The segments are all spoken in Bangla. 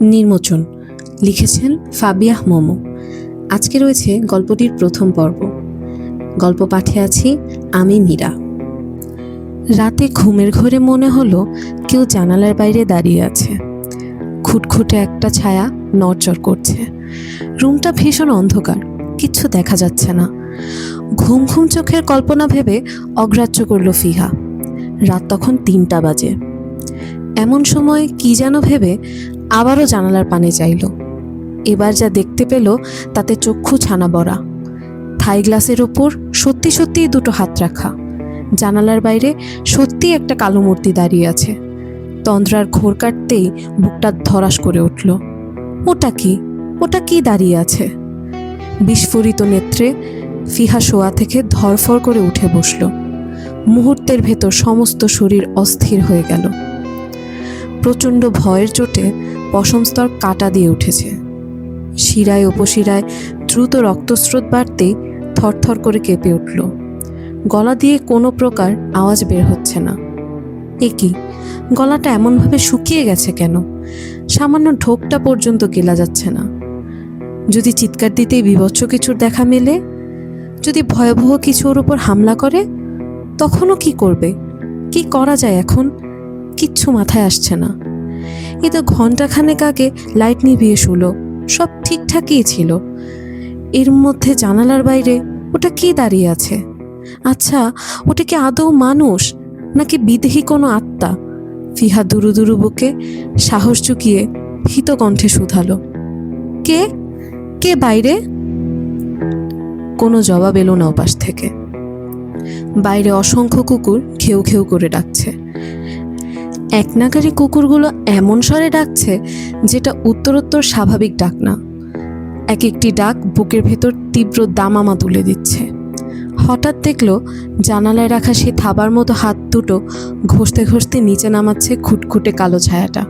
নির্মোচন। লিখেছেন ফাবিয়াহ মোমো। আজকে রয়েছে গল্পটির প্রথম পর্ব। গল্প পাঠে আছি আমি মীরা। রাতে ঘুমের ঘরে মনে হলো কেউ জানালার বাইরে দাঁড়িয়ে আছে। খুটখুটে একটা ছায়া নড়চড় করছে। রুমটা ভীষণ অন্ধকার, কিচ্ছু দেখা যাচ্ছে না। ঘুম ঘুম চোখের কল্পনা ভেবে অগ্রাহ্য করল ফিহা। রাত তখন তিনটা বাজে। এমন সময় কি যেন ভেবে আবারও জানালার পানে চাইল এবার যা দেখতে পেল, তাতে চক্ষু ছানা বড়া। থাই গ্লাসের ওপর সত্যি সত্যিই দুটো হাত রাখা। জানালার বাইরে সত্যি একটা কালো মূর্তি দাঁড়িয়ে আছে। তন্দ্রার ঘোর কাটতেই বুকটা ধরাস করে উঠল। ওটা কি? ওটা কি দাঁড়িয়ে আছে? বিস্ফোরিত নেত্রে ফিহা শোয়া থেকে ধরফর করে উঠে বসল। মুহূর্তের ভেতর সমস্ত শরীর অস্থির হয়ে গেল। প্রচণ্ড ভয়ের চোটে পশমস্তর কাটা দিয়ে উঠেছে। শিরায় উপশিরায় দ্রুত রক্তস্রোত বাড়তেই থরথর করে কেঁপে উঠল। গলা দিয়ে কোনো প্রকার আওয়াজ বের হচ্ছে না। এ কি? গলাটা এমনভাবে শুকিয়ে গেছে কেন? সামান্য ঢোকটা পর্যন্ত গেলা যাচ্ছে না। যদি চিৎকার দিতেই বিভৎস কিছুর দেখা মেলে, যদি ভয়াবহ কিছু ওর উপর হামলা করে, তখনও কি করবে? কি করা যায় এখন? কিচ্ছু মাথায় আসছে না। এ তো ঘন্টাখানেক আগে লাইট নিভিয়ে শুলো, সব ঠিকঠাকই ছিল। এর মধ্যে জানালার বাইরে ওটা কি দাঁড়িয়ে আছে? আচ্ছা ওটা কি আদৌ মানুষ, নাকি বিদেহী কোনো আত্মা? ফিহা দুরু দুরু বুকে সাহস চুকিয়ে ভীত কণ্ঠে শুধালো, কে? কে বাইরে? কোনো জবাব এলো না ওপাশ থেকে। বাইরে অসংখ্য কুকুর ঘেউ ঘেউ করে ডাকছে। এক নাগারি কুকুরগুলো এমন স্বরে ডাকছে যেটা উত্তরোত্তর স্বাভাবিক ডাক না। এক একটি ডাক বুকের ভেতর তীব্র দামামা তুলে দিচ্ছে। হঠাৎ দেখল জানালায় রাখা সেই থাবার মতো হাত দুটো ঘষতে ঘষতে নিচে নামাচ্ছে খুটখুটে কালো ছায়াটা।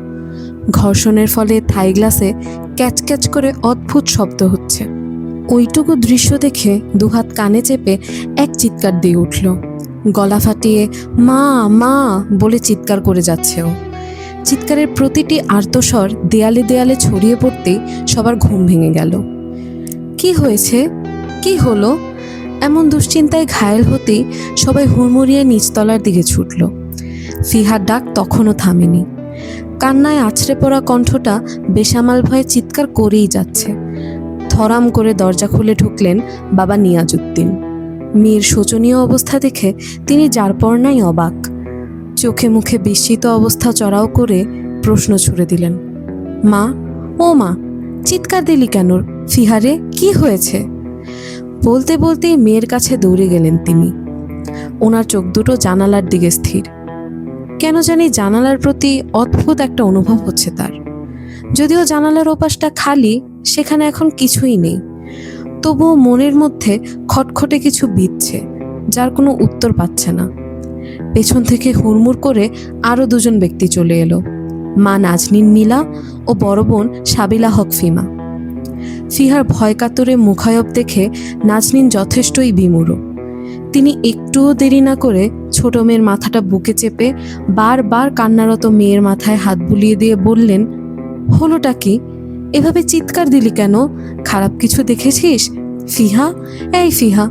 ঘর্ষণের ফলে থাই গ্লাসে ক্যাচ ক্যাচ করে অদ্ভুত শব্দ হচ্ছে। ওইটুকু দৃশ্য দেখে দুহাত কানে চেপে এক চিৎকার দিয়ে উঠল। গলা ফাটিয়ে, মা মা, বলে চিৎকার করে যাচ্ছে ও। চিৎকারের প্রতিটি আর্তস্বর দেয়ালে দেয়ালে ছড়িয়ে পড়তেই সবার ঘুম ভেঙে গেল। কি হয়েছে? কি হলো? এমন দুশ্চিন্তায় ঘায়েল হতেই সবাই হুড়মুড়িয়ে নিচতলার দিকে ছুটল। ফিহার ডাক তখনও থামেনি। কান্নায় আছড়ে পড়া কণ্ঠটা বেসামাল ভয়ে চিৎকার করেই যাচ্ছে। থরাম করে দরজা খুলে ঢুকলেন বাবা নিয়াজুদ্দিন মেয়ের শোচনীয় অবস্থা দেখে তিনি যারপরনাই অবাক। চোখে মুখে বিস্মিত অবস্থা চড়াও করে প্রশ্ন ছুড়ে দিলেন, মা, ও মা, চিৎকার দিলি কেন? ফিহারে, কি হয়েছে? বলতে বলতেই মেয়ের কাছে দৌড়ে গেলেন তিনি। ওনার চোখ দুটো জানালার দিকে স্থির। কেন জানি জানালার প্রতি অদ্ভুত একটা অনুভব হচ্ছে তার। যদিও জানালার ওপাশটা খালি, সেখানে এখন কিছুই নেই। তবুও মনের মধ্যে খটখটে কিছু বিচ্ছে যার কোনো উত্তর পাচ্ছে না। পেছন থেকে হুড়মুড় করে আরও দুজন ব্যক্তি চলে এলো, মা নাজনীন নীলা ও বড় বোন সাবিলা হক ফিমা। ফিহার ভয় কাতরে মুখায়ব দেখে নাজনীন যথেষ্টই বিমূঢ়। তিনি একটুও দেরি না করে ছোট মেয়ের মাথাটা বুকে চেপে বারবার কান্নারত মেয়ের মাথায় হাত বুলিয়ে দিয়ে বললেন, হলোটা কি? এভাবে চিৎকার দিলি কেন? খারাপ কিছু দেখেছিস? ফিহা, এই ফিহা,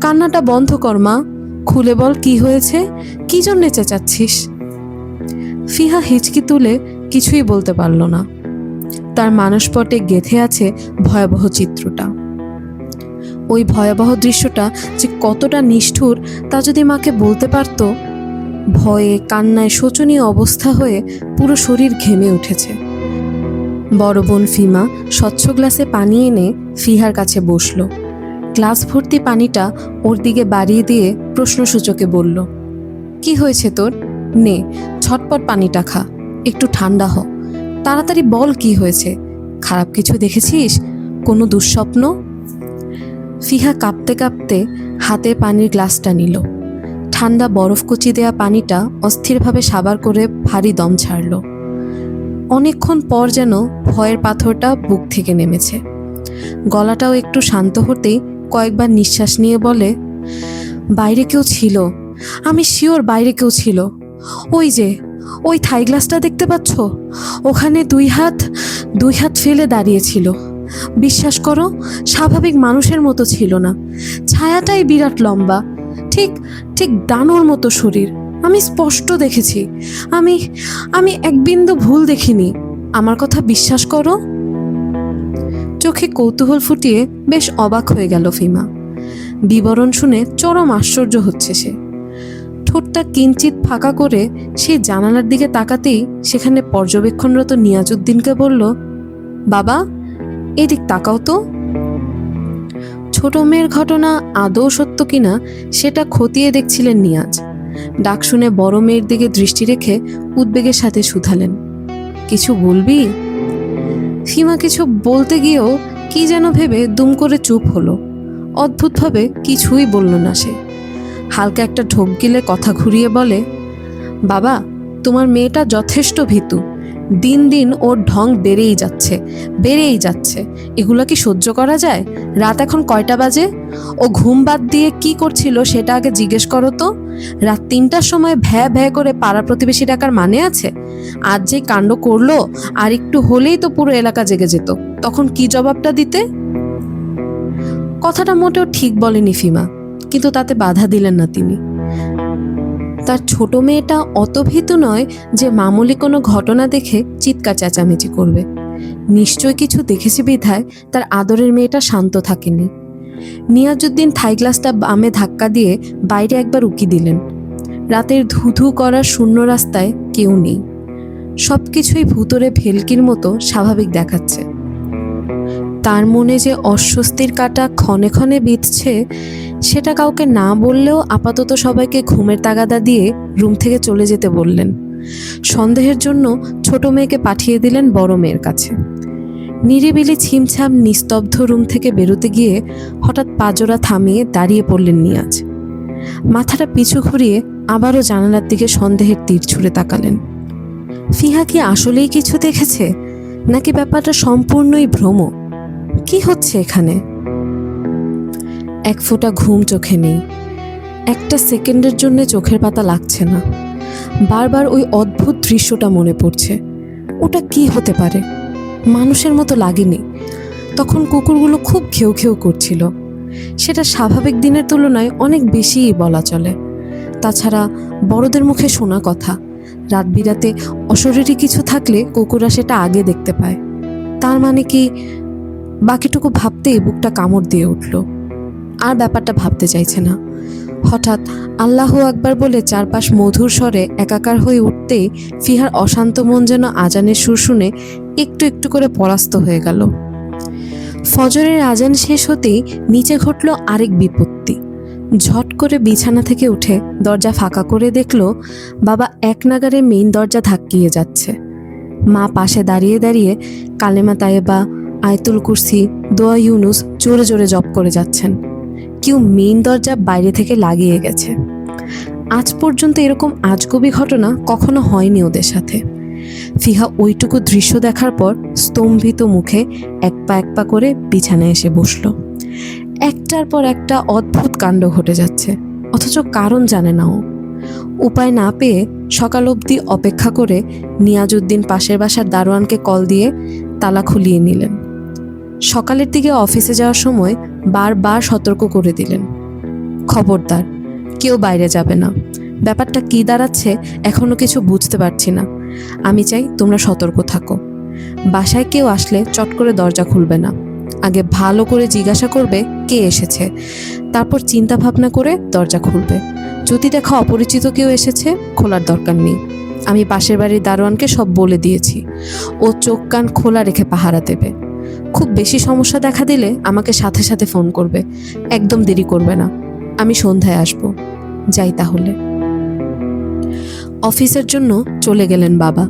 কান্নাটা বন্ধ কর মা। খুলে বল কি হয়েছে? কি জন্যে চেঁচাচ্ছিস? ফিহা হিচকি তুলে কিছুই বলতে পারল না। তার মানসপটে গেথে আছে ভয়াবহ চিত্রটা। ওই ভয়াবহ দৃশ্যটা যে কতটা নিষ্ঠুর, তা যদি মাকে বলতে পারত, ভয়ে, কান্নায় শোচনীয় অবস্থা হয়ে পুরো শরীর ঘেমে উঠেছে। বড় বোন ফিমা স্বচ্ছ গ্লাসে পানি এনে ফিহার কাছে বসল। গ্লাস ভর্তি পানিটা ওর দিকে বাড়িয়ে দিয়ে প্রশ্নসূচকে বলল, কি হয়েছে তোর? নে ছটপট পানিটা খা, একটু ঠান্ডা হ। তাড়াতাড়ি বল কি হয়েছে? খারাপ কিছু দেখেছিস? কোনো দুঃস্বপ্ন? ফিহা কাঁপতে কাঁপতে হাতে পানির গ্লাসটা নিল। ঠান্ডা বরফ বরফকুচি দেয়া পানিটা অস্থিরভাবে সাবার করে ভারী দম ছাড়ল। অনেকক্ষণ পর যেন ভয়ের পাথরটা বুক থেকে নেমেছে। গলাটাও একটু শান্ত হতেই কয়েকবার নিঃশ্বাস নিয়ে বলে, বাইরে কেউ ছিল। আমি শিওর বাইরে কেউ ছিল। ওই যে, ওই থাই গ্লাসটা দেখতে পাচ্ছ? ওখানে দুই হাত দুই হাত ফেলে দাঁড়িয়েছিল। বিশ্বাস করো, স্বাভাবিক মানুষের মতো ছিল না। ছায়াটাই বিরাট লম্বা। ঠিক ঠিক ডানোর মতো শরীর। আমি স্পষ্ট দেখেছি। আমি আমি এক বিন্দু ভুল দেখিনি। আমার কথা বিশ্বাস করো? চোখে কৌতূহল ফুটিয়ে বেশ অবাক হয়ে গেল ফিমা। বিবরণ শুনে চরম আশ্চর্য হচ্ছে সে। ঠোঁটটা কিঞ্চিত ফাঁকা করে সে জানালার দিকে তাকাতেই সেখানে পর্যবেক্ষণরত নিয়াজউদ্দিনকে বলল, বাবা, এদিক তাকাও তো। ছোট মেয়ের ঘটনা আদৌ সত্য কিনা সেটা খতিয়ে দেখছিলেন নিয়াজ। ডাক শুনে বড় মেয়ের দিকে দৃষ্টি রেখে উদ্বেগের সাথে শুধালেন। কিছু বলবি? সীমা কিছু বলতে গিয়েও কি যেন ভেবে দুম করে চুপ হলো। অদ্ভুতভাবে কিছুই বলল না সে। হালকা একটা ঢোক গিলে কথা ঘুরিয়ে বলে, বাবা, তোমার মেয়েটা যথেষ্ট ভীতু। দিন দিন ওর ঢং বেড়েই যাচ্ছে বেড়েই যাচ্ছে। এগুলো কি সহ্য করা যায়? রাত এখন কয়টা বাজে? ও ঘুম বাদ দিয়ে কি করছিল সেটা আগে জিজ্ঞেস করো তো। রাত তিনটার সময় ভ্যা ভ্যা করে পাড়া প্রতিবেশী ডাকার মানে আছে? আজ যে কাণ্ড করল, আর একটু হলেই তো পুরো এলাকা জেগে যেত। তখন কি জবাবটা দিতে? কথাটা মোটেও ঠিক বলেনি ফিমা, কিন্তু তাতে বাধা দিলেন না তিনি। তার ছোট মেয়েটা অত ভীতু নয় যে মামুলি কোনো ঘটনা দেখে চিৎকার চেঁচামেচি করবে। নিশ্চয় কিছু দেখেছে বিধায় তার আদরের মেয়েটা শান্ত থাকেনি। নিয়াজুদ্দিন থাই গ্লাসটা বামে ধাক্কা দিয়ে বাইরে একবার উকি দিলেন। রাতের ধুধু করা শূন্য রাস্তায় কেউ নেই। সব কিছুই ভুতরে ভেলকির মতো স্বাভাবিক দেখাচ্ছে। তার মনে যে অস্বস্তির কাটা ক্ষণে ক্ষণে বিঁধছে, সেটা কাউকে না বললেও আপাতত সবাইকে ঘুমের তাগাদা দিয়ে রুম থেকে চলে যেতে বললেন। সন্দেহের জন্য ছোট মেয়েকে পাঠিয়ে দিলেন বড় মেয়ের কাছে। নিরিবিলি ছিমছাম নিস্তব্ধ রুম থেকে বেরোতে গিয়ে হঠাৎ পাজোরা থামিয়ে দাঁড়িয়ে পড়লেন নিয়াজ। মাথাটা পিছু ঘুরিয়ে আবারও জানালার দিকে সন্দেহের তীর ছুঁড়ে তাকালেন। ফিহা কি আসলেই কিছু দেখেছে? নাকি ব্যাপারটা সম্পূর্ণই ভ্রম? কি হচ্ছে এখানে? এক ফোঁটা ঘুম চোখে নেই। একটা সেকেন্ডের জন্য চোখের পাতা লাগছে না। বারবার ওই অদ্ভুত দৃশ্যটা মনে পড়ছে। ওটা কি হতে পারে? মানুষের মতো লাগেনি। তখন কুকুরগুলো খুব ঘেউ ঘেউ করছিল। সেটা স্বাভাবিক দিনের তুলনায় অনেক বেশিই বলা চলে। তাছাড়া বড়দের মুখে শোনা কথা, রাত বিরাতে অশরীরী কিছু থাকলে কুকুররা সেটা আগে দেখতে পায়। তার মানে কি বাকিটুকু ভাবতেই বুকটা কামড় দিয়ে উঠল। আর ব্যাপারটা ভাবতে চাইছে না। হঠাৎ আল্লাহ আকবার বলে চারপাশ মধুর স্বরে একাকার হয়ে উঠতেই ফিহার অশান্ত মন যেন আজানের সুর শুনে একটু একটু করে পরাস্ত হয়ে গেল। ফজরের আজান শেষ হতেই নিচে ঘটল আরেক বিপত্তি। ঝট করে বিছানা থেকে উঠে দরজা ফাঁকা করে দেখল বাবা এক নাগারে মেইন দরজা ধাক্কিয়ে যাচ্ছে। মা পাশে দাঁড়িয়ে দাঁড়িয়ে কালেমা তায়েবা আয়তুল কুরসি, দোয়া ইউনুস জোরে জোরে জপ করে যাচ্ছেন। কেউ মেইন দরজা বাইরে থেকে লাগিয়ে গেছে। আজ পর্যন্ত এরকম আজগবি ঘটনা কখনো হয়নি ওদের সাথে। ফিহা ওইটুকু দৃশ্য দেখার পর স্তম্ভিত মুখে এক পা এক পা করে বিছানায় এসে বসল। একটার পর একটা অদ্ভুত কাণ্ড ঘটে যাচ্ছে, অথচ কারণ জানে না ও। উপায় না পেয়ে সকাল অবধি অপেক্ষা করে নিয়াজউদ্দিন পাশের বাসার দারোয়ানকে কল দিয়ে তালা খুলিয়ে নিলেন। সকালের দিকে অফিসে যাওয়ার সময় বারবার সতর্ক করে দিলেন। খবরদার, কেউ বাইরে যাবে না। ব্যাপারটা কি দাঁড়াচ্ছে এখনও কিছু বুঝতে পারছি না। আমি চাই তোমরা সতর্ক থাকো। বাসায় কেউ আসলে চট করে দরজা খুলবে না। আগে ভালো করে জিজ্ঞাসা করবে কে এসেছে। তারপর চিন্তা ভাবনা করে দরজা খুলবে। যদি দেখা অপরিচিত কেউ এসেছে, খোলার দরকার নেই। আমি পাশের বাড়ির দারোয়ানকে সব বলে দিয়েছি। ও চোখ কান খোলা রেখে পাহারা দেবে। খুব বেশি সমস্যা দেখা দিলে আমাকে সাথে সাথে ফোন করবে। একদম দেরি করবে না। আমি সন্ধ্যায় আসব। যাই তাহলে। অফিসের জন্য চলে গেলেন বাবা।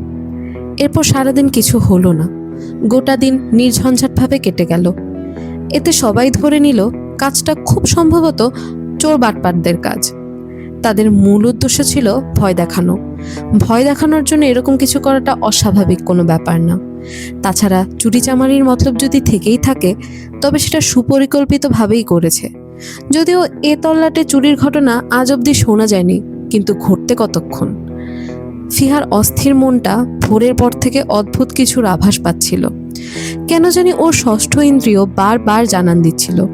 এরপর সারাদিন কিছু হলো না। গোটা দিন নির্ঝঞ্ঝাটভাবে কেটে গেল। এতে সবাই ধরে নিল, কাজটা খুব সম্ভবত চোর বাটপাটদের কাজ। তাদের মূল উদ্দেশ্য ছিল ভয় দেখানো। ভয় দেখানোর জন্য এরকম কিছু করাটা অস্বাভাবিক কোনো ব্যাপার না। তাছাড়া চুরিচামারির মতলব যদি থেকেই থাকে, তবে সেটা সুপরিকল্পিতভাবেই করেছে। যদিও এ তল্লাটে চুরির ঘটনা আজ অবধি শোনা যায়নি, কিন্তু ঘটতে কতক্ষণ? ফিহার অস্থির মনটা ভোরের পর থেকে অদ্ভুত কিছুর আভাস পাচ্ছিল। কেন জানি ওর ষষ্ঠ ইন্দ্রিয় বারবার জানান দিচ্ছিল,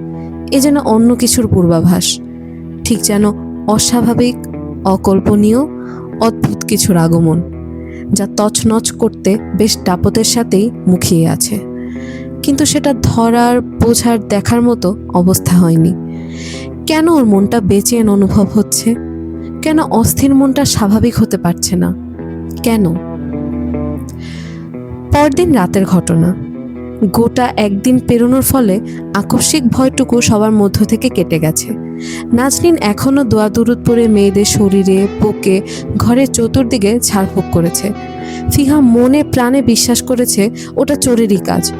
এ যেন অন্য কিছুর পূর্বাভাস। ঠিক যেন অস্বাভাবিক, অকল্পনীয়, অদ্ভুত কিছুর আগমন। যা তছনছ করতে বেশ দাপতের সাথেই মুখিয়ে আছে। কিন্তু সেটা ধরার, বোঝার, দেখার মতো অবস্থা হয়নি। কেন ওর মনটা বেচেন অনুভব হচ্ছে? কেন অস্থির মনটা স্বাভাবিক হতে পারছে না? কেন? পরদিন রাতের ঘটনা। গোটা একদিন পেরোনোর ফলে আকস্মিক ভয়টুকু সবার মধ্য থেকে কেটে গেছে। নাজনীন এখনও দোয়া দুরুদ পরে মেয়েদের শরীরে, বুকে, ঘরের চতুর্দিকে ঝাড়ফুঁক করেছে। ফিহা মনে প্রাণে বিশ্বাস করেছে, ওটা চোরেরই কাজ।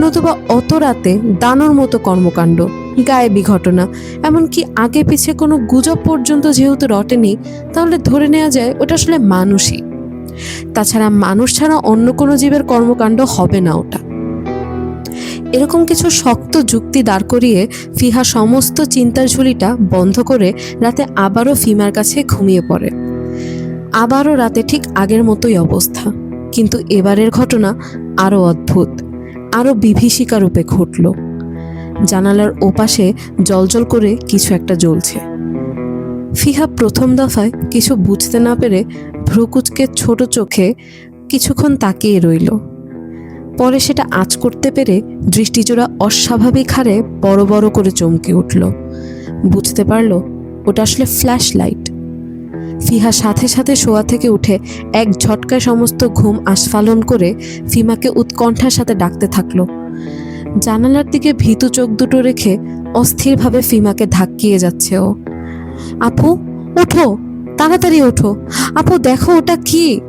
নতুবা অত রাতে দানোর মতো কর্মকাণ্ড, গায়েবী ঘটনা। এমনকি আগে পিছে কোনো গুজব পর্যন্ত যেহেতু রটেনি, তাহলে ধরে নেওয়া যায় ওটা আসলে মানুষই। তাছাড়া মানুষ ছাড়া অন্য কোনো জীবের কর্মকাণ্ড হবে না ওটা। এরকম কিছু শক্ত যুক্তি দাঁড় করিয়ে ফিহা সমস্ত চিন্তার ঝুলিটা বন্ধ করে রাতে আবারও ফিমার কাছে ঘুমিয়ে পড়ে। আবারও রাতে ঠিক আগের মতোই অবস্থা। কিন্তু এবারের ঘটনা আরও অদ্ভুত, আরও বিভীষিকা রূপে ঘটল। জানালার ওপাশে জলজল করে কিছু একটা জ্বলছে। ফিহা প্রথম দফায় কিছু বুঝতে না পেরে ভ্রুকুচকে ছোট চোখে কিছুক্ষণ তাকিয়ে রইল। পরে সেটা আঁচ করতে পেরে দৃষ্টিজোড়া অস্বাভাবিক হারে বড় বড় করে চমকে উঠল। বুঝতে পারল, ওটা আসলে ফ্ল্যাশ লাইট ফিহা সাথে সাথে শোয়া থেকে উঠে এক ঝটকায় সমস্ত ঘুম আস্ফালন করে ফিমাকে উৎকণ্ঠার সাথে ডাকতে থাকল। জানালার দিকে ভীতু চোখ দুটো রেখে অস্থিরভাবে ফিমাকে ধাক্কিয়ে যাচ্ছে ও। আপু, ওঠো! তাড়াতাড়ি ওঠো। আপু, দেখো ওটা কি?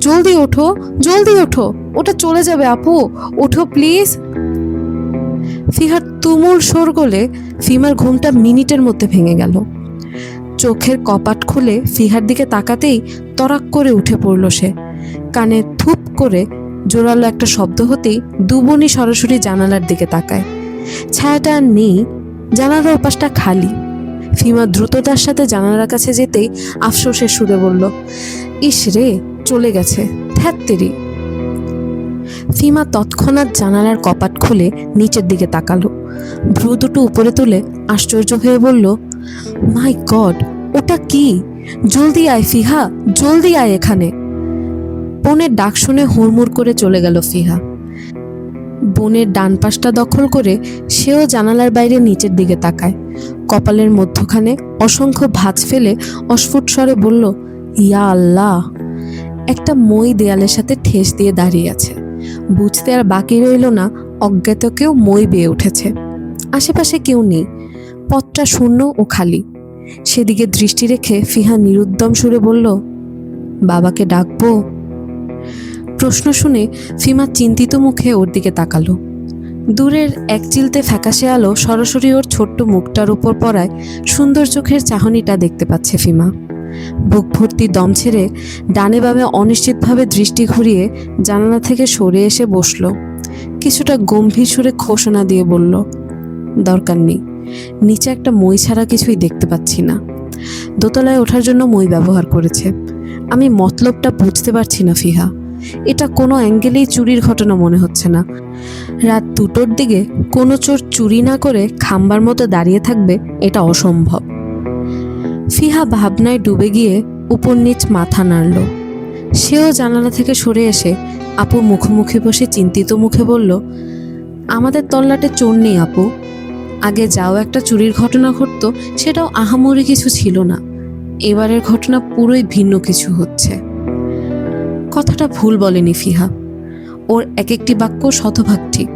জলদি ওঠো জলদি ওঠো। ওটা চলে যাবে, আপু। ওঠো, প্লিজ। ফিহার তুমুল শোরগোলে ফিমার ঘুমটা মিনিটের মধ্যে ভেঙে গেল। চোখের কপাট খুলে ফিহার দিকে তাকাতেই তরাক করে উঠে পড়ল সে। কানে থুপ করে জোরালো একটা শব্দ হতেই দুবনি সরাসরি জানালার দিকে তাকায়। ছায়াটা নেই, জানালার ওপাশটা খালি। ফিমা দ্রুততার সাথে জানালার কাছে যেতেই আফসোসের সুরে বলল, ইস রে, চলে গেছে ধ্যাত্তেরি ফিমা তৎক্ষণাৎ জানালার কপাট খুলে নিচের দিকে তাকালো, ভ্রু দুটো উপরে তুলে আশ্চর্য হয়ে বলল, মাই গড, ওটা কি? জলদি আয় ফিহা, জলদি আয় এখানে। বোনের ডাক শুনে হুড়মুড় করে চলে গেল ফিহা। বোনের ডান পাশটা দখল করে সেও জানালার বাইরে নিচের দিকে তাকায়। কপালের মধ্যখানে অসংখ্য ভাঁজ ফেলে অস্ফুট স্বরে বলল, ইয়া আল্লাহ। একটা মই দেয়ালের সাথে ঠেস দিয়ে দাঁড়িয়ে আছে। বুঝতে আর বাকি রইল না, অজ্ঞাত কেউ মই বেয়ে উঠেছে। আশেপাশে কেউ নেই, পথটা শূন্য ও খালি। সেদিকে দৃষ্টি রেখে ফিহা নিরুদ্যম সুরে বলল, বাবাকে ডাকবো? প্রশ্ন শুনে ফিমা চিন্তিত মুখে ওর দিকে তাকালো। দূরের এক চিলতে ফ্যাকাশে আলো সরাসরি ওর ছোট্ট মুখটার উপর পড়ায় সুন্দর চোখের চাহনিটা দেখতে পাচ্ছে ফিমা। বুক ভর্তি দম ছেড়ে ডানে বামে অনিশ্চিতভাবে দৃষ্টি ঘুরিয়ে জানালা থেকে সরে এসে বসল। কিছুটা গম্ভীর সুরে ঘোষণা দিয়ে বলল, দরকার নেই, নিচে একটা মই ছাড়া কিছুই দেখতে পাচ্ছি না। দোতলায় ওঠার জন্য মই ব্যবহার করেছে। আমি মতলবটা বুঝতে পারছি না ফিহা। এটা কোনো অ্যাঙ্গেলেই চুরির ঘটনা মনে হচ্ছে না। রাত দুটোর দিকে কোনো চোর চুরি না করে খাম্বার মতো দাঁড়িয়ে থাকবে এটা অসম্ভব। ফিহা ভাবনায় ডুবে গিয়ে উপর নিচ মাথা নাড়ল। সেও জানালা থেকে সরে এসে আপুর মুখোমুখি বসে চিন্তিত মুখে বলল, আমাদের তল্লাটে চোর নেই আপু। আগে যাও একটা চুরির ঘটনা ঘটতো, সেটাও আহামরি কিছু ছিল না। এবারের ঘটনা পুরোই ভিন্ন কিছু হচ্ছে। কথাটা ভুল বলেনি ফিহা। ওর এক একটি বাক্য শতভাগ ঠিক।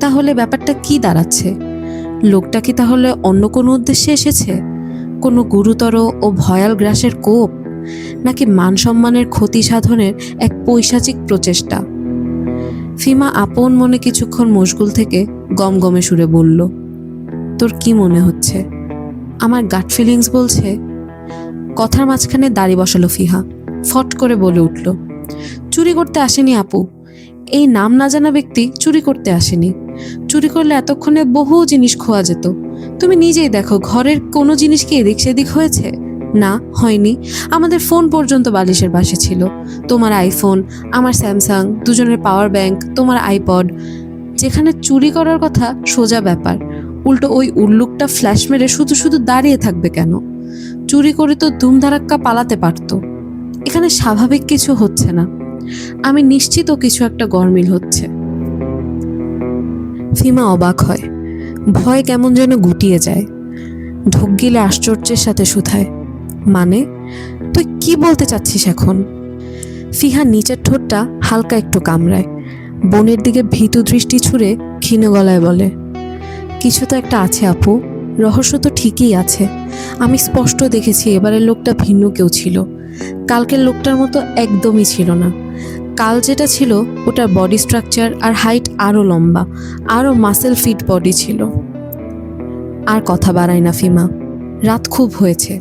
তাহলে ব্যাপারটা কি দাঁড়াচ্ছে? লোকটা কি তাহলে অন্য কোনো উদ্দেশ্যে এসেছে? কোনো গুরুতর ও ভয়াল গ্রাসের কোপ? নাকি মান সম্মানের ক্ষতি সাধনের এক পৈশাচিক প্রচেষ্টা? ফিমা আপন মনে কিছুক্ষণ মশগুল থেকে গমগমে সুরে বলল, তোর কি মনে হচ্ছে? আমার গাট ফিলিংস বলছে? কথার মাঝখানে দাড়ি বসালো ফিহা, ফট করে বলে উঠল চুরি করতে আসেনি আপু। এই নাম না জানা ব্যক্তি চুরি করতে আসেনি। চুরি করলে এতক্ষণে বহু জিনিস খোয়া যেত। তুমি নিজেই দেখো, ঘরের কোনো জিনিস কি এদিক সেদিক হয়েছে? না, হয়নি। আমাদের ফোন পর্যন্ত বালিশের পাশে ছিল। তোমার আইফোন, আমার স্যামসাং, দুজনের পাওয়ার ব্যাংক, তোমার আইপড যেখানে চুরি করার কথা সোজা ব্যাপার। উল্টো ওই উল্লুকটা ফ্ল্যাশ মেরে শুধু শুধু দাঁড়িয়ে থাকবে কেন? চুরি করে তো ধুমধারাক্কা পালাতে পারতো। এখানে স্বাভাবিক কিছু হচ্ছে না। আমি নিশ্চিত কিছু একটা গরমিল হচ্ছে। ফিমা অবাক হয়। ভয় কেমন যেন গুটিয়ে যায়। ঢোক গিলে আশ্চর্যের সাথে শুধায়। মানে তুই কি বলতে চাচ্ছিস এখন? ফিহা নিচের ঠোঁটটা হালকা একটু কামড়ায়। বোনের দিকে ভীতু দৃষ্টি ছুঁড়ে ক্ষীণ গলায় বলে, কিছু তো একটা আছে আপু। রহস্য তো ঠিকই আছে। আমি স্পষ্ট দেখেছি, এবারের লোকটা ভিন্ন কেউ ছিল। কালকের লোকটার মতো একদমই ছিল না। কাল যেটা ছিল, ওটার বডি স্ট্রাকচার আর হাইট আরও লম্বা আরও মাসেল ফিট বডি ছিল। আর কথা বাড়ায় না ফিমা। রাত খুব হয়েছে।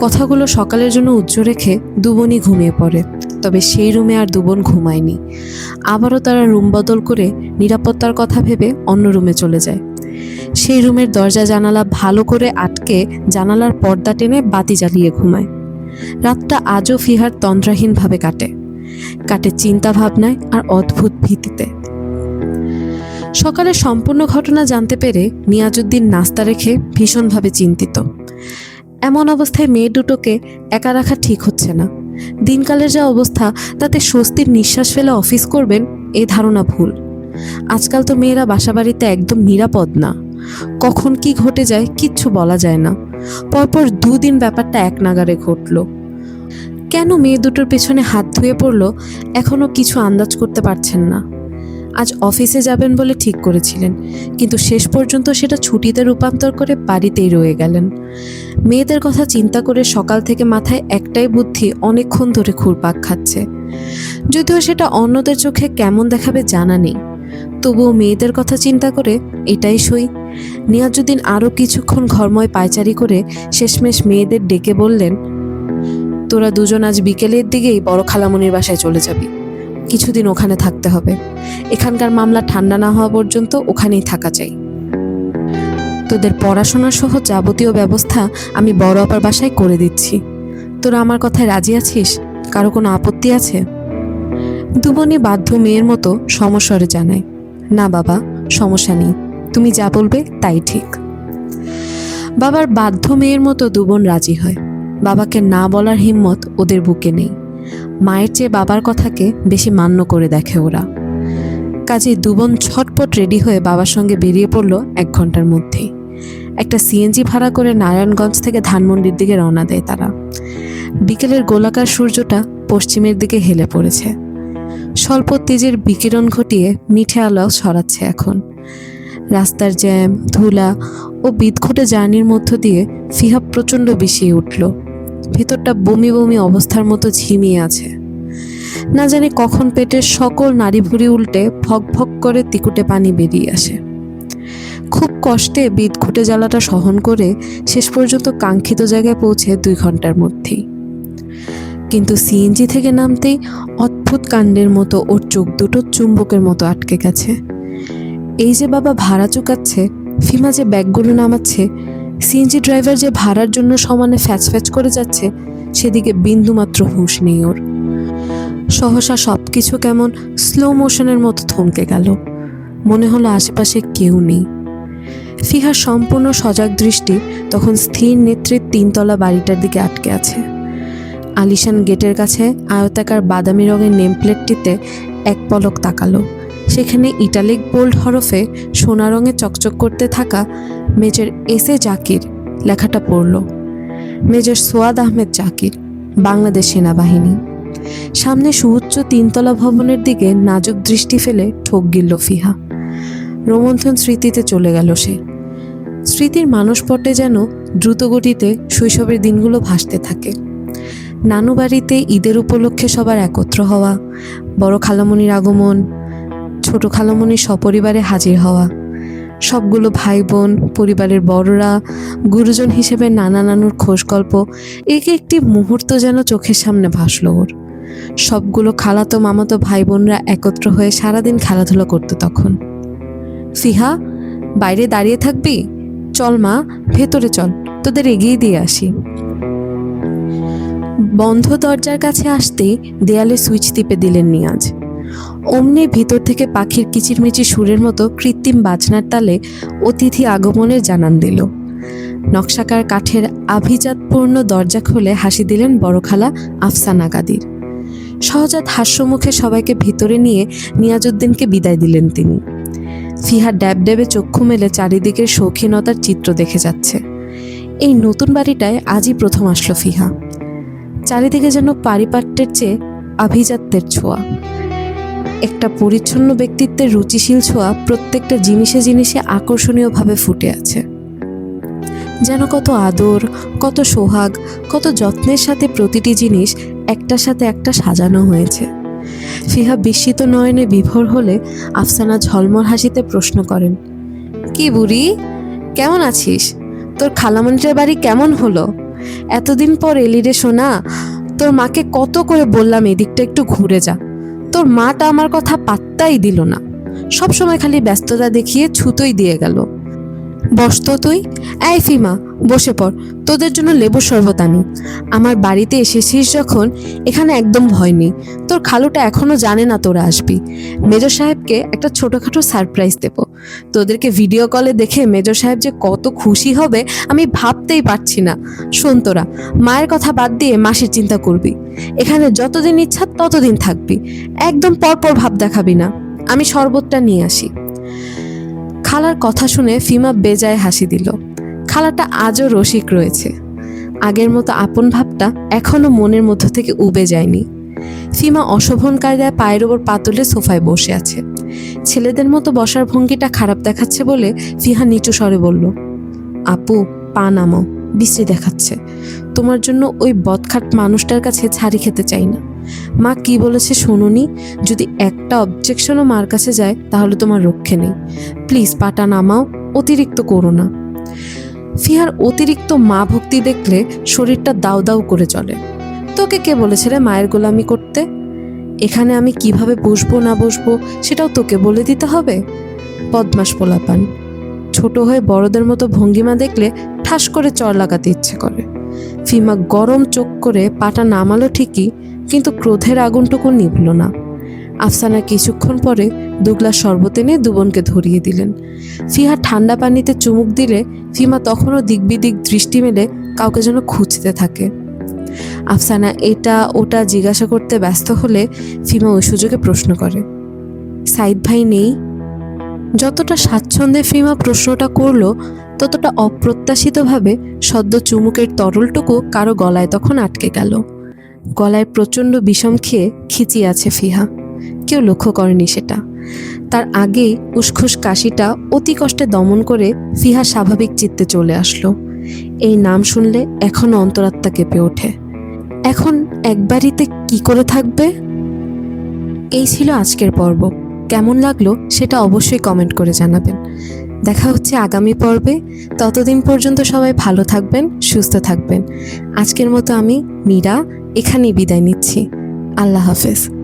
কথাগুলো সকালের জন্য উজ্জ্ব রেখে দুবনই ঘুমিয়ে পড়ে, তবে সেই রুমে আর দুবন ঘুমায়নি। আবারও তারা রুম বদল করে নিরাপত্তার কথা ভেবে অন্য রুমে চলে যায়। সেই রুমের দরজা জানালা ভালো করে আটকে জানালার পর্দা টেনে বাতি জ্বালিয়ে ঘুমায়। রাতটা আজও ফিহার তন্দ্রাহীনভাবে কাটে। কাটে চিন্তা ভাবনায় আর অদ্ভুত ভীতিতে। সকালে সম্পূর্ণ ঘটনা জানতে পেরে নিয়াজুদ্দিন নাস্তা রেখে ভীষণভাবে চিন্তিত। এমন অবস্থায় মেয়ে দুটোকে একা রাখা ঠিক হচ্ছে না। দিনকালের যা অবস্থা, তাতে স্বস্তির নিঃশ্বাস ফেলে অফিস করবেন, এ ধারণা ভুল। আজকাল তো মেয়েরা বাসাবাড়িতে একদম নিরাপদ না। কখন কি ঘটে যায় কিচ্ছু বলা যায় না। পরপর দুদিন ব্যাপারটা এক নাগারে ঘটলো। কেন মেয়ে দুটোর পেছনে হাত ধুয়ে পড়ল, এখনও কিছু আন্দাজ করতে পারছেন না। আজ অফিসে যাবেন বলে ঠিক করেছিলেন, কিন্তু শেষ পর্যন্ত সেটা ছুটিতে রূপান্তর করে বাড়িতেই রয়ে গেলেন। মেয়েদের কথা চিন্তা করে সকাল থেকে মাথায় একটাই বুদ্ধি অনেকক্ষণ ধরে ঘুরপাক খাচ্ছে। যদিও সেটা অন্যদের চোখে কেমন দেখাবে জানা নেই। তবুও মেয়েদের কথা চিন্তা করে এটাই সই। নিয়াজুদ্দিন আরও কিছুক্ষণ ঘরময় পায়চারি করে শেষমেশ মেয়েদের ডেকে বললেন, তোরা দুজন আজ বিকেলের দিকেই বড় খালামনির বাসায় চলে যাবি। কিছুদিন ওখানে থাকতে হবে। এখানকার মামলা ঠান্ডা না হওয়া পর্যন্ত ওখানেই থাকা চাই। তোদের পড়াশোনা সহ যাবতীয় ব্যবস্থা আমি বড় আপার বাসায় করে দিচ্ছি। তোরা আমার কথায় রাজি আছিস? কারও কোনো আপত্তি আছে? দুবনি বাধ্য মেয়ের মতো সমস্বরে জানায়। না বাবা, সমস্যা নেই। তুমি যা বলবে তাই ঠিক। বাবার বাধ্য মেয়ের মতো দুবন রাজি হয়। বাবাকে না বলার হিম্মত ওদের বুকে নেই। মায়ের চেয়ে বাবার কথাকে বেশি মান্য করে দেখে ওরা। কাজেই দুবন ছটপট রেডি হয়ে বাবার সঙ্গে বেরিয়ে পড়ল এক ঘণ্টার মধ্যেই। একটা সিএনজি ভাড়া করে নারায়ণগঞ্জ থেকে ধানমন্ডির দিকে রওনা দেয় তারা। বিকেলের গোলাকার সূর্যটা পশ্চিমের দিকে হেলে পড়েছে। স্বল্প তেজের বিকিরণ ঘটিয়ে মিঠে আলো ছড়াচ্ছে এখন। রাস্তার জ্যাম, ধুলা ও বিদঘটে জার্নির মধ্য দিয়ে ফিহাব প্রচণ্ড বিষিয়ে উঠল। ভিতরটা বমি বমি অবস্থার মতো ঝিমিয়ে আছে। না জানি কখন পেটের সকল নাড়ি ভুড়ি উল্টে ভক ভক করে তিকুটে পানি বেরিয়ে আসে। খুব কষ্টে বিদঘুটে জ্বালাটা সহন করে শেষ পর্যন্ত কাঙ্ক্ষিত জায়গায় পৌঁছে দুই ঘণ্টার মধ্যেই। কিন্তু সিএনজি থেকে নামতেই অদ্ভুত কাণ্ডের মতো ওর চোখ দুটো চুম্বকের মতো আটকে গেছে। এই যে বাবা ভাড়া চুকাচ্ছে, ফিমা যে ব্যাগগুলো নামাচ্ছে, সিএনজি ড্রাইভার যে ভাড়ার জন্য সমানে ফ্যাচ ফ্যাচ করে যাচ্ছে, সেদিকে বিন্দুমাত্র হুঁশ নেই ওর। সহসা সব কিছু কেমন স্লো মোশনের মতো থমকে গেল। মনে হলো আশেপাশে কেউ নেই। ফিহার সম্পূর্ণ সজাগ দৃষ্টি তখন স্থির নেত্রীর তিনতলা বাড়িটার দিকে আটকে আছে। আলিশান গেটের কাছে আয়তাকার বাদামি রঙের নেমপ্লেটটিতে এক পলক তাকালো। সেখানে ইটালিক বোল্ড হরফে সোনা রঙে চকচক করতে থাকা মেজর এস এ জাকির লেখাটা পড়ল। মেজর সোয়াদ আহমেদ জাকির, বাংলাদেশ সেনাবাহিনী। সামনে সুউচ্চ তিনতলা ভবনের দিকে নাজুক দৃষ্টি ফেলে ঠোক গিলল ফিহা। রোমন্থন স্মৃতিতে চলে গেল সে। স্মৃতির মানসপটে যেন দ্রুতগতিতে শৈশবের দিনগুলো ভাসতে থাকে। নানু বাড়িতে ঈদের উপলক্ষে সবার একত্র হওয়া, বড় খালামণির আগমন, ছোট খালামণির সপরিবারে হাজির হওয়া। সবগুলো ভাই বোন পরিবারের বড়রা, গুরুজন হিসেবে নানা নানুর খোঁজ গল্প একে একটি মুহূর্ত যেন চোখের সামনে ভাসল ওর। সবগুলো খালাতো মামাতো ভাই বোনরা একত্র হয়ে সারাদিন খেলাধুলা করতো তখন। ফিহা, বাইরে দাঁড়িয়ে থাকবি? চল মা, ভেতরে চল, তোদের এগিয়ে দিয়ে আসি। বন্ধ দরজার কাছে আসতেই দেয়ালে সুইচ টিপে দিলেন নিয়াজ। অমনি ভিতর থেকে পাখির কিচিরমিচির সুরের মতো কৃত্রিম বাজনার তালে অতিথি আগমনের জানান দিল। নকশাকার কাঠের আভিজাতপূর্ণ দরজা খুলে হাসি দিলেন বড়খালা আফসানা কাদির সহজাত হাস্যমুখে সবাইকে ভিতরে নিয়ে নিয়াজউদ্দিনকে বিদায় দিলেন তিনি। ফিহা ড্যাব ড্যাবে চক্ষু মেলে চারিদিকের শৌখিনতার চিত্র দেখে যাচ্ছে। এই নতুন বাড়িটায় আজই প্রথম আসলো ফিহা। চারিদিকে যেন পারিপাট্যের চেয়ে আভিজাত্যের ছোঁয়া। একটা পরিচ্ছন্ন ব্যক্তিত্বের রুচিশীল ছোঁয়া প্রত্যেকটা জিনিসে জিনিসে আকর্ষণীয়ভাবে ফুটে আছে। যেন কত আদর, কত সোহাগ, কত যত্নের সাথে প্রতিটি জিনিস একটার সাথে একটা সাজানো হয়েছে। ফিহা বিস্মিত নয়নে বিভোর হলে আফসানা ঝলমল হাসিতে প্রশ্ন করেন, কি বুড়ি? কেমন আছিস? তোর খালামণিটার বাড়ি কেমন হলো? এতদিন পর এলি রে সোনা। তোর মাকে কত করে বললাম এদিকটা একটু ঘুরে যা। তোর মাটা আমার কথা পাত্তাই দিল না। সব সময় খালি ব্যস্ততা দেখিয়ে ছুতোই দিয়ে গেল। বস তো তুই। এই ফিমা, বসে পড়। তোদের জন্য লেবুর শরবত আনি। আমার বাড়িতে এসেছিস যখন, এখানে একদম ভয় নেই। তোর খালুটা এখনও জানে না তোরা আসবি। মেজর সাহেবকে একটা ছোটোখাটো সারপ্রাইজ দেব। তোদেরকে ভিডিও কলে দেখে মেজর সাহেব যে কত খুশি হবে, আমি ভাবতেই পারছি না। শোন তোরা, মায়ের কথা বাদ দিয়ে মাসির চিন্তা করবি। এখানে যতদিন ইচ্ছা ততদিন থাকবি। একদম পরপর ভাব দেখাবি না। আমি শরবতটা নিয়ে আসি। খালার কথা শুনে ফিমা বেজায় হাসি দিল। খালাটা আজও রসিক রয়েছে। আগের মতো আপন ভাবটা এখনও মনের মধ্য থেকে উবে যায়নি। ফিমা অশোভন কায়দায় পায়ের ওপর পাতলে সোফায় বসে আছে। ছেলেদের মতো বসার ভঙ্গিটা খারাপ দেখাচ্ছে বলে ফিহা নিচু স্বরে বলল, আপু, পা নামাও, বিশ্রী দেখাচ্ছে। তোমার জন্য ওই বদখাট মানুষটার কাছে ছাড়ি খেতে চাই না। মা কি বলেছে শোনোনি? যদি একটা অবজেকশনও মার কাছে যায়, তাহলে তোমার রক্ষে নেই। প্লিজ পাটা নামাও, অতিরিক্ত করো না। ফিহার অতিরিক্ত মা ভক্তি দেখলে শরীরটা দাউ দাউ করে চলে। তোকে কে বলেছে রে মায়ের গোলামি করতে? এখানে আমি কীভাবে বসবো না বসবো, সেটাও তোকে বলে দিতে হবে? পদ্মাস পোলাপান। ছোট হয়ে বড়দের মতো ভঙ্গিমা দেখলে ঠাস করে চর লাগাতে ইচ্ছে করে। ফিমা গরম চোখ করে পাটা নামালো ঠিকই, কিন্তু ক্রোধের আগুনটুকু নিভল না। আফসানা কিছুক্ষণ পরে দুগ্লাস শরবত এনে দুবনকে ধরিয়ে দিলেন। ফিহা ঠান্ডা পানিতে চুমুক দিলে ফিমা তখনও দিকবিদিক দৃষ্টি মেলে কাউকে যেন খুঁজতে থাকে। আফসানা এটা ওটা জিজ্ঞাসা করতে ব্যস্ত হলে ফিমা ওই সুযোগে প্রশ্ন করে, সাইদ ভাই নেই? যতটা স্বাচ্ছন্দ্যে ফিমা প্রশ্নটা করল, ততটা অপ্রত্যাশিতভাবে সদ্য চুমুকের তরলটুকু কারও গলায় তখন আটকে গেল। গলায় প্রচণ্ড বিষম খেয়ে খিচিয়ে আছে ফিহা। কেউ লক্ষ্য করেনি সেটা। তার আগেই উসখুস কাশিটা অতি কষ্টে দমন করে ফিহা স্বাভাবিক চিত্তে চলে আসলো। এই নাম শুনলে এখনও অন্তরাত্মা কেঁপে ওঠে। এখন একবারিতে কি করে থাকবে? এই ছিল আজকের পর্ব। কেমন লাগল সেটা অবশ্যই কমেন্ট করে জানাবেন। দেখা হচ্ছে আগামী পর্বে। ততদিন পর্যন্ত সবাই ভালো থাকবেন, সুস্থ থাকবেন। আজকের মতো আমি, মীরা, এখানেই বিদায় নিচ্ছি। আল্লাহ হাফেজ।